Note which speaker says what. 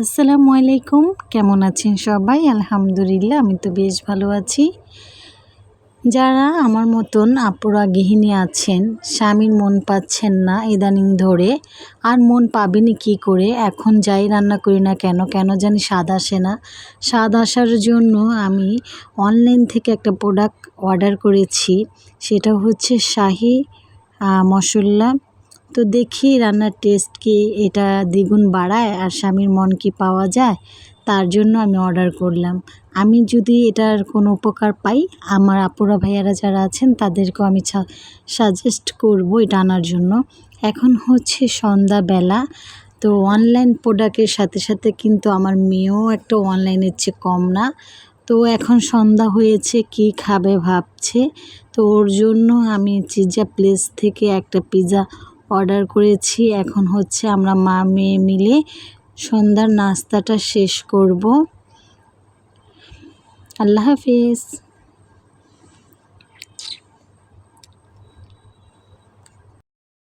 Speaker 1: আসসালামু আলাইকুম। কেমন আছেন সবাই? আলহামদুলিল্লাহ, আমি তো বেশ ভালো আছি। যারা আমার মতন আপুরা গৃহিণী আছেন, স্বামীর মন পাচ্ছেন না ইদানিং ধরে, আর মন পাবেনি কি করে, এখন যাই রান্না করি না কেন কেন জানি স্বাদ আসে না। স্বাদ আসার জন্য আমি অনলাইন থেকে একটা প্রোডাক্ট অর্ডার করেছি, সেটা হচ্ছে শাহি মশলা তো দেখি রান্নার টেস্ট কি এটা দ্বিগুণ বাড়ায় আর স্বামীর মন কি পাওয়া যায়, তার জন্য আমি অর্ডার করলাম। আমি যদি এটার কোনো উপকার পাই, আমার আপুরা ভাইয়ারা যারা আছেন, তাদেরকেও আমি সাজেস্ট করব এটা আনার জন্য। এখন হচ্ছে সন্ধ্যাবেলা, তো অনলাইন প্রোডাক্টের সাথে সাথে কিন্তু আমার মেয়েও একটা অনলাইনের চেয়ে কম না। তো এখন সন্ধ্যা হয়েছে, কি খাবে ভাবছে। তো ওর জন্য আমি চিজা প্লেস থেকে একটা পিৎজা অর্ডার করেছি। এখন হচ্ছে আমরা মা মেয়ে মিলে সন্ধ্যার নাস্তাটা শেষ করব। আল্লাহ হাফিজ।